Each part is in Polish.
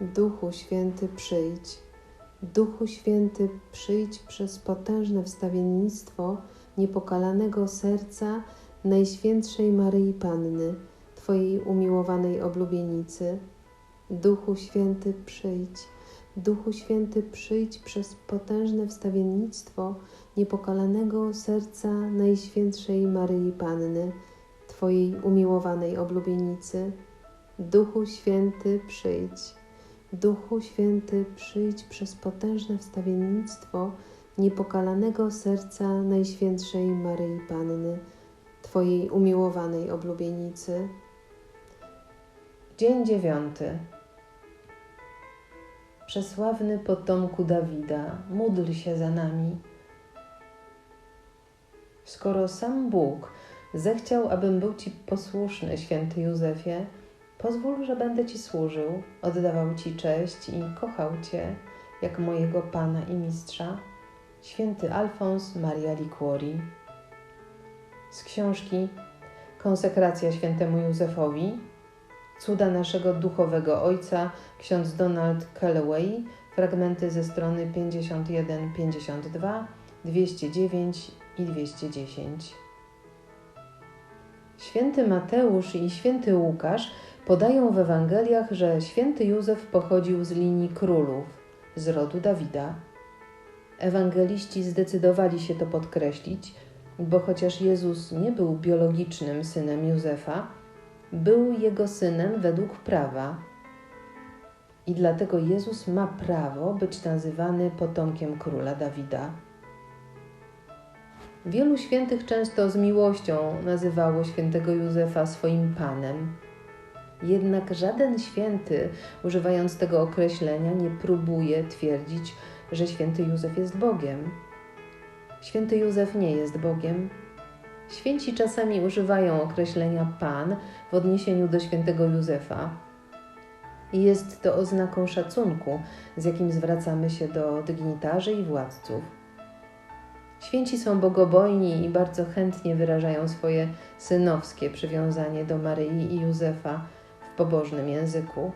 Duchu Święty, przyjdź. Duchu Święty, przyjdź przez potężne wstawiennictwo niepokalanego serca Najświętszej Maryi Panny, Twojej umiłowanej oblubienicy. Duchu Święty, przyjdź. Duchu Święty, przyjdź przez potężne wstawiennictwo niepokalanego serca Najświętszej Maryi Panny, Twojej umiłowanej oblubienicy. Duchu Święty, przyjdź. Duchu Święty, przyjdź przez potężne wstawiennictwo niepokalanego serca Najświętszej Maryi Panny, Twojej umiłowanej oblubienicy. Dzień dziewiąty. Przesławny potomku Dawida, módl się za nami. Skoro sam Bóg zechciał, abym był Ci posłuszny, święty Józefie, pozwól, że będę Ci służył, oddawał Ci cześć i kochał Cię, jak mojego Pana i Mistrza, święty Alfons Maria Liquori. Z książki Konsekracja świętemu Józefowi, Cuda naszego duchowego ojca, ksiądz Donald Calloway, fragmenty ze strony 51, 52, 209 i 210. Święty Mateusz i święty Łukasz podają w Ewangeliach, że święty Józef pochodził z linii królów, z rodu Dawida. Ewangeliści zdecydowali się to podkreślić, bo chociaż Jezus nie był biologicznym synem Józefa, był jego synem według prawa. I dlatego Jezus ma prawo być nazywany potomkiem króla Dawida. Wielu świętych często z miłością nazywało świętego Józefa swoim panem. Jednak żaden święty, używając tego określenia, nie próbuje twierdzić, że święty Józef jest Bogiem. Święty Józef nie jest Bogiem. Święci czasami używają określenia Pan w odniesieniu do świętego Józefa. I jest to oznaką szacunku, z jakim zwracamy się do dygnitarzy i władców. Święci są bogobojni i bardzo chętnie wyrażają swoje synowskie przywiązanie do Maryi i Józefa w pobożnym języku.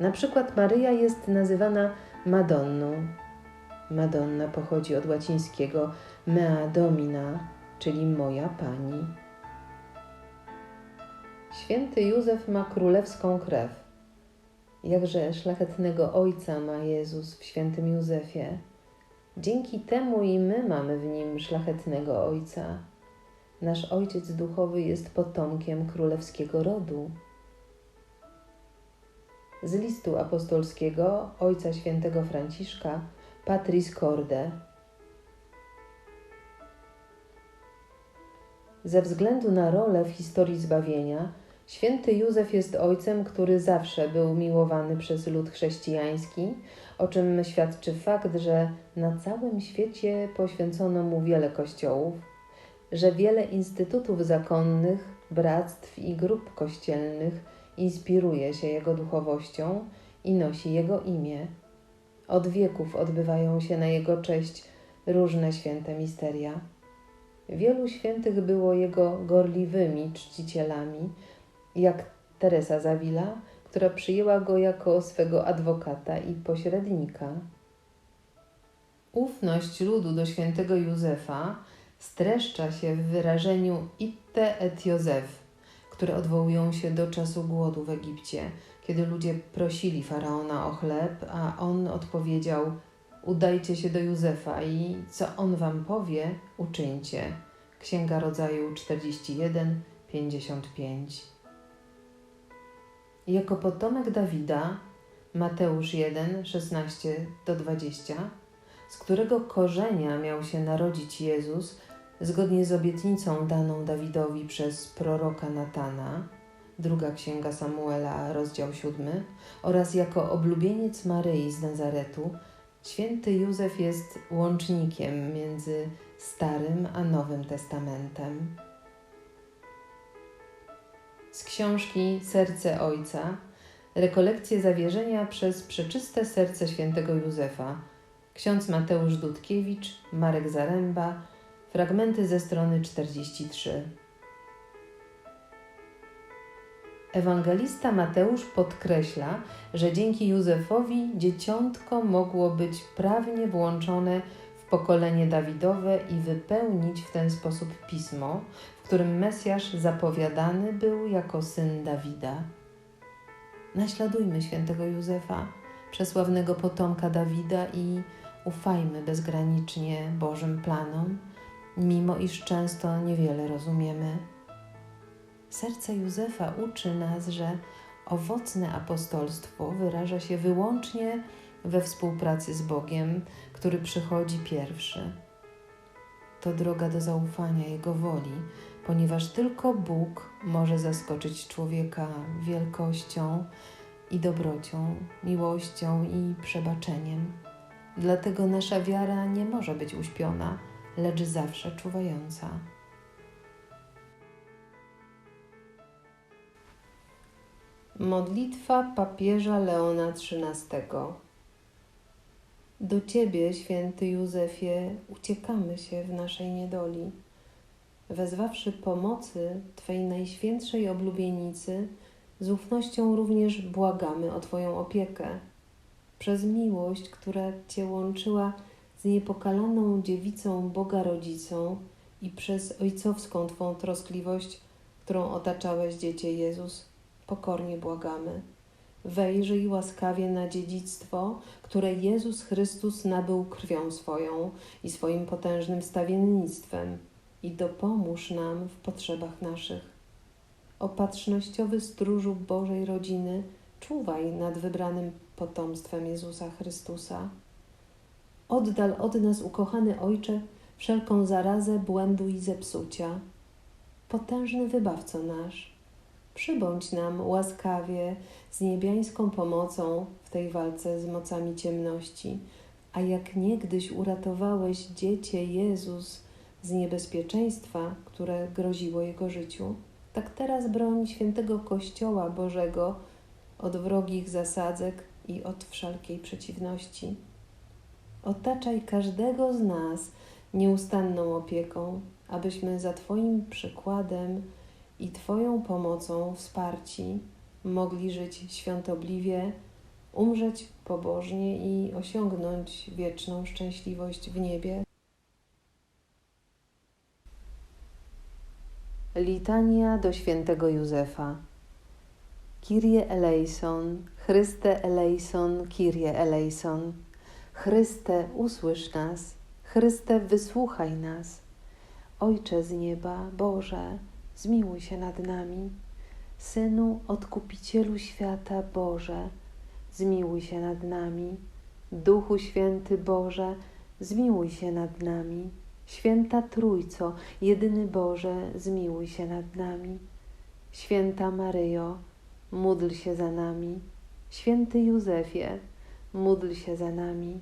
Na przykład Maryja jest nazywana Madonną. Madonna pochodzi od łacińskiego mea domina, czyli moja pani. Święty Józef ma królewską krew. Jakże szlachetnego ojca ma Jezus w świętym Józefie. Dzięki temu i my mamy w nim szlachetnego ojca. Nasz ojciec duchowy jest potomkiem królewskiego rodu. Z listu apostolskiego ojca świętego Franciszka, Patris Corde. Ze względu na rolę w historii zbawienia, święty Józef jest ojcem, który zawsze był miłowany przez lud chrześcijański, o czym świadczy fakt, że na całym świecie poświęcono mu wiele kościołów, że wiele instytutów zakonnych, bractw i grup kościelnych inspiruje się jego duchowością i nosi jego imię. Od wieków odbywają się na jego cześć różne święte misteria. Wielu świętych było jego gorliwymi czcicielami, jak Teresa Zawila, która przyjęła go jako swego adwokata i pośrednika. Ufność ludu do świętego Józefa streszcza się w wyrażeniu itte et Józef, które odwołują się do czasu głodu w Egipcie, kiedy ludzie prosili faraona o chleb, a on odpowiedział: Udajcie się do Józefa i co on wam powie, uczyńcie. Księga Rodzaju 41, 55. Jako potomek Dawida, Mateusz 1, 16 do 20, z którego korzenia miał się narodzić Jezus, zgodnie z obietnicą daną Dawidowi przez proroka Natana, druga księga Samuela, rozdział 7, oraz jako oblubieniec Maryi z Nazaretu, święty Józef jest łącznikiem między Starym a Nowym Testamentem. Z książki Serce Ojca. Rekolekcje zawierzenia przez przeczyste serce świętego Józefa, ksiądz Mateusz Dudkiewicz, Marek Zaręba, fragmenty ze strony 43. Ewangelista Mateusz podkreśla, że dzięki Józefowi dzieciątko mogło być prawnie włączone pokolenie Dawidowe i wypełnić w ten sposób pismo, w którym Mesjasz zapowiadany był jako syn Dawida. Naśladujmy świętego Józefa, przesławnego potomka Dawida i ufajmy bezgranicznie Bożym planom, mimo iż często niewiele rozumiemy. Serce Józefa uczy nas, że owocne apostolstwo wyraża się wyłącznie we współpracy z Bogiem, który przychodzi pierwszy. To droga do zaufania Jego woli, ponieważ tylko Bóg może zaskoczyć człowieka wielkością i dobrocią, miłością i przebaczeniem. Dlatego nasza wiara nie może być uśpiona, lecz zawsze czuwająca. Modlitwa papieża Leona XIII. Do Ciebie, święty Józefie, uciekamy się w naszej niedoli. Wezwawszy pomocy Twej najświętszej oblubienicy, z ufnością również błagamy o Twoją opiekę. Przez miłość, która Cię łączyła z niepokalaną dziewicą Boga Rodzicą i przez ojcowską Twą troskliwość, którą otaczałeś Dziecię Jezus, pokornie błagamy. Wejrzyj łaskawie na dziedzictwo, które Jezus Chrystus nabył krwią swoją i swoim potężnym stawiennictwem i dopomóż nam w potrzebach naszych. Opatrznościowy stróżu Bożej rodziny, czuwaj nad wybranym potomstwem Jezusa Chrystusa. Oddal od nas, ukochany Ojcze, wszelką zarazę błędu i zepsucia. Potężny wybawco nasz, przybądź nam łaskawie z niebiańską pomocą w tej walce z mocami ciemności, a jak niegdyś uratowałeś dziecię Jezus z niebezpieczeństwa, które groziło jego życiu, tak teraz broń świętego Kościoła Bożego od wrogich zasadzek i od wszelkiej przeciwności. Otaczaj każdego z nas nieustanną opieką, abyśmy za Twoim przykładem i Twoją pomocą wsparci mogli żyć świątobliwie, umrzeć pobożnie i osiągnąć wieczną szczęśliwość w niebie. Litania do świętego Józefa. Kyrie eleison, Chryste eleison, Kyrie eleison. Chryste, usłysz nas, Chryste, wysłuchaj nas. Ojcze z nieba, Boże, zmiłuj się nad nami. Synu, Odkupicielu świata, Boże, zmiłuj się nad nami. Duchu Święty Boże, zmiłuj się nad nami. Święta Trójco, jedyny Boże, zmiłuj się nad nami. Święta Maryjo, módl się za nami. Święty Józefie, módl się za nami.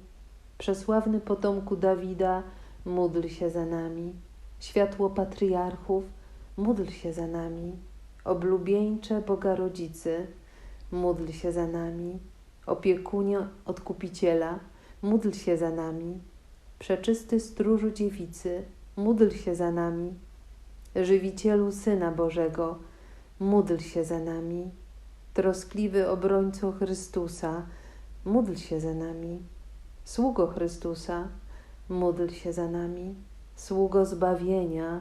Przesławny potomku Dawida, módl się za nami. Światło patriarchów, módl się za nami. Oblubieńcze Boga Rodzicy, módl się za nami. Opiekunie Odkupiciela, módl się za nami. Przeczysty stróżu dziewicy, módl się za nami. Żywicielu Syna Bożego, módl się za nami. Troskliwy obrońco Chrystusa, módl się za nami. Sługo Chrystusa, módl się za nami. Sługo zbawienia,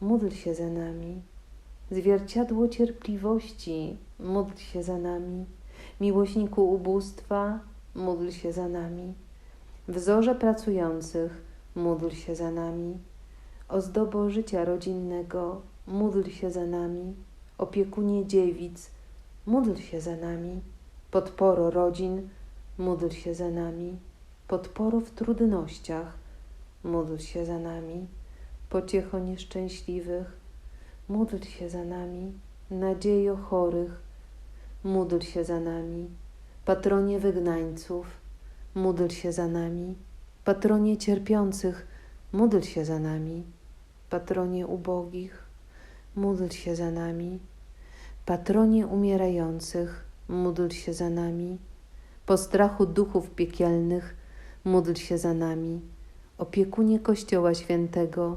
módl się za nami. Zwierciadło cierpliwości, módl się za nami. Miłośniku ubóstwa, módl się za nami. Wzorze pracujących, módl się za nami. Ozdobo życia rodzinnego, módl się za nami. Opiekunie dziewic, módl się za nami. Podporo rodzin, módl się za nami. Podporo w trudnościach, módl się za nami. Pociecho nieszczęśliwych, módl się za nami. nadziejo chorych, módl się za nami. Patronie wygnańców, módl się za nami. Patronie cierpiących, módl się za nami. Patronie ubogich, módl się za nami. Patronie umierających, módl się za nami. Po strachu duchów piekielnych, módl się za nami. Opiekunie Kościoła Świętego,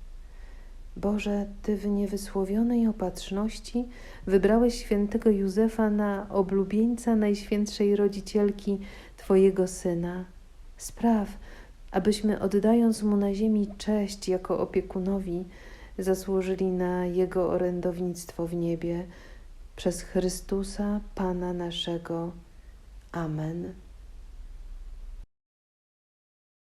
Boże, Ty w niewysłowionej opatrzności wybrałeś świętego Józefa na oblubieńca Najświętszej Rodzicielki Twojego Syna. Spraw, abyśmy oddając Mu na ziemi cześć jako opiekunowi, zasłużyli na Jego orędownictwo w niebie przez Chrystusa, Pana naszego. Amen.